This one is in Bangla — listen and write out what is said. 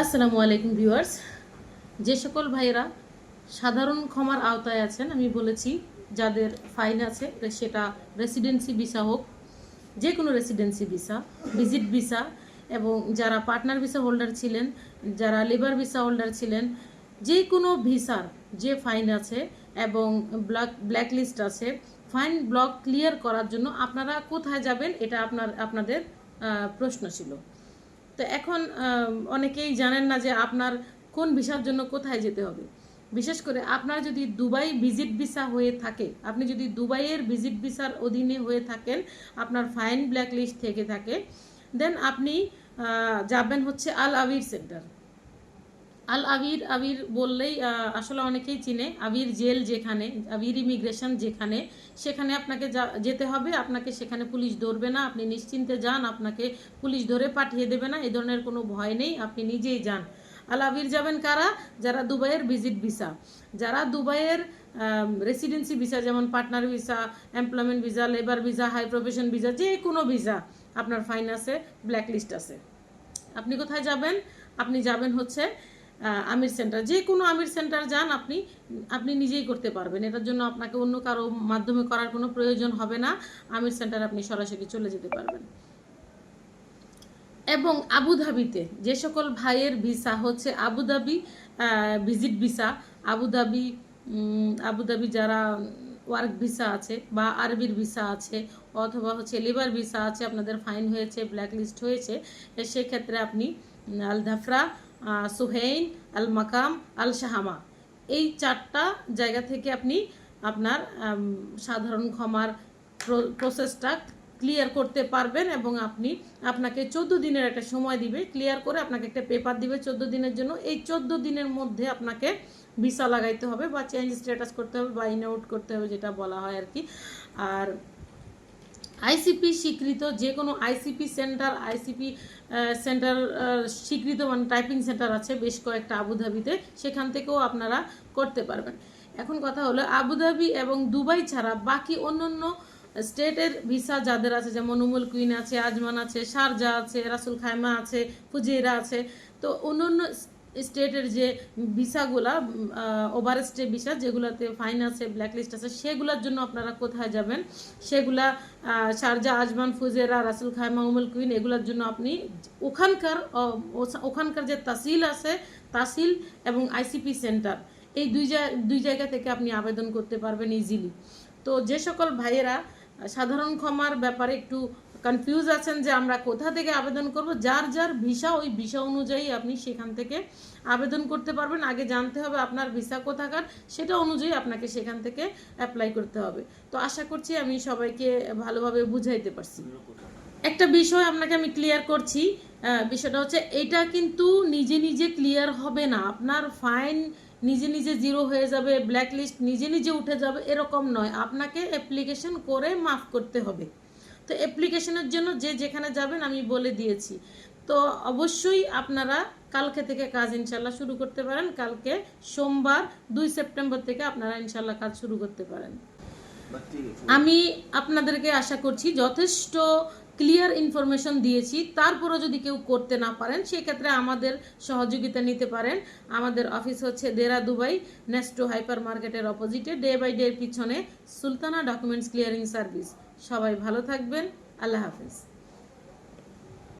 আসসালামু আলাইকুম ভিউয়ার্স। যে সকল ভাইয়েরা সাধারণ ক্ষমার আওতায় আছেন, আমি বলেছি যাদের ফাইন আছে সেটা রেসিডেন্সি ভিসা হোক যে কোনো রেসিডেন্সি ভিসা ভিজিট ভিসা এবং যারা পার্টনার ভিসা হোল্ডার ছিলেন, যারা লেবার ভিসা হোল্ডার ছিলেন যে কোনো ভিসার যে ফাইন আছে এবং ব্ল্যাক ব্ল্যাক লিস্ট আছে ফাইন ব্লক ক্লিয়ার করার জন্য আপনারা কোথায় যাবেন, এটা আপনার, আপনাদের প্রশ্ন ছিল। তো এখন অনেকেই জানেন না যে আপনার কোন ভিসার জন্য কোথায় যেতে হবে। বিশেষ করে আপনার যদি দুবাই ভিজিট ভিসা হয়ে থাকে, আপনি যদি দুবাইয়ের ভিজিট ভিসার অধীনে হয়ে থাকেন, আপনার ফাইন ব্ল্যাক লিস্ট থেকে থাকে, দেন আপনি যাবেন হচ্ছে আল আবির সেন্টার। আল আবির আবির বললেই আসলে অনেকেই চিনে। আবির জেল যেখানে, আবির ইমিগ্রেশন যেখানে, সেখানে আপনাকে যেতে হবে। আপনাকে সেখানে পুলিশ ধরবে না। আপনি নিশ্চিন্তে যান। আপনাকে পুলিশ ধরে পাঠিয়ে দেবে না। এই ধরনের কোনো ভয় নেই। আপনি নিজেই যান। আল আবির যাবেন কারা? যারা দুবাইয়ের ভিজিট ভিসা। যারা দুবাইয়ের রেসিডেন্সি ভিসা, যেমন partner visa employment visa labour visa high profession visa, যে কোনো ভিসা আপনার ফাইন আছে ব্ল্যাক লিস্ট আছে। আপনি কোথায় যাবেন? আপনি যাবেন হচ্ছে আমির সেন্টার। যে কোনো আমির সেন্টার যান আপনি আপনি নিজেই করতে পারবেন। এটার জন্য আপনাকে অন্য কারও মাধ্যমে করার কোনো প্রয়োজন হবে না। আমির সেন্টার আপনি সরাসরি চলে যেতে পারবেন। এবং আবুধাবিতে যে সকল ভাইয়ের ভিসা হচ্ছে Abu Dhabi visit visa Abu Dhabi Abu Dhabi যারা ওয়ার্ক ভিসা আছে বা আরবির ভিসা আছে অথবা হচ্ছে লেবার ভিসা আছে আপনাদের ফাইন হয়েছে ব্ল্যাক লিস্ট হয়েছে সেক্ষেত্রে আপনি উম, আল ধাফরা আহ, সুহেইন আল মাকাম আল শাহামা এই চারটা জায়গা থেকে আপনি আপনার সাধারণ ক্ষমার প্রসেসটা ক্লিয়ার করতে পারবেন এবং আপনি আপনাকে চোদ্দ দিনের একটা সময় দিবে, ক্লিয়ার করে আপনাকে একটা পেপার দিবে চোদ্দ দিনের জন্য। এই চোদ্দ দিনের মধ্যে আপনাকে ভিসা লাগাইতে হবে বা চেঞ্জ স্ট্যাটাস করতে হবে বা ইন আউট করতে হবে যেটা বলা হয় আর কি। আর আইসিপি স্বীকৃত যে কোনো আইসিপি সেন্টার আইসিপি সেন্টার স্বীকৃত মানে টাইপিং সেন্টার আছে বেশ কয়েকটা আবুধাবিতে, সেখান থেকেও আপনারা করতে পারবেন। এখন কথা হলো, আবুধাবি এবং দুবাই ছাড়া বাকি অন্যান্য স্টেটের ভিসা যাদের আছে, যেমন উমুল কুইন আছে, আজমান আছে, শারজা আছে, রাসুল খাইমা আছে ফুজেরা আছে, তো অন্যান্য স্টেটের যে ভিসাগুলা ওভার স্টে ভিসা, যেগুলোতে ফাইন আছে ব্ল্যাকলিস্ট আছে, সেগুলোর জন্য আপনারা কোথায় যাবেন? সেগুলা শারজা আজমান ফুজেরা রাসুল খাইমা, উমুল কুইন, এগুলোর জন্য আপনি ওখানকার ওখানকার যে তাসিল আছে তাসিল এবং আইসিপি সেন্টার, এই দুই দুই জায়গা থেকে আপনি আবেদন করতে পারবেন ইজিলি তো যে সকল ভাইয়েরা, সাধারণ ক্ষমার ব্যাপারে একটু কনফিউজ আছেন যে আমরা কোথা থেকে আবেদন করব? যার যার ভিসা ওই ভিসা অনুযায়ী আপনি সেখান থেকে আবেদন করতে পারবেন। আগে জানতে হবে আপনার ভিসা কোথাকার, সেটা অনুযায়ী আপনাকে সেখান থেকে অ্যাপ্লাই করতে হবে। তো আশা করছি আমি সবাইকে ভালোভাবে বুঝাইতে পারছি। একটা বিষয় আপনাকে আমি ক্লিয়ার করছি বিষয়টা হচ্ছে এটা কিন্তু নিজে নিজে ক্লিয়ার হবে না। আপনার ফাইন নিজে নিজে জিরো হয়ে যাবে ব্ল্যাক লিস্ট নিজে নিজে উঠে যাবে, এরকম নয়। আপনাকে অ্যাপ্লিকেশন করে মাফ করতে হবে। তো অ্যাপ্লিকেশনের জন্য যে যেখানে যাবেন আমি বলে দিয়েছি। তো অবশ্যই আপনারা কালকে থেকে কাজ ইনশাল্লাহ শুরু করতে পারেন। কালকে সোমবার দুই সেপ্টেম্বর থেকে আপনারা ইনশাল্লাহ কাজ শুরু করতে পারেন। আমি আপনাদেরকে আশা করছি যথেষ্ট ক্লিয়ার ইনফরমেশন দিয়েছি। তারপরও যদি কেউ করতে না পারেন, সেক্ষেত্রে আমাদের সহযোগিতা নিতে পারেন। আমাদের অফিস হচ্ছে দেরা দুবাই নেস্টো হাইপার মার্কেটের অপোজিটে ডে বাই ডে পিছনে সুলতানা ডকুমেন্টস ক্লিয়ারিং সার্ভিস সবাই ভালো থাকবেন। আল্লাহ হাফিজ।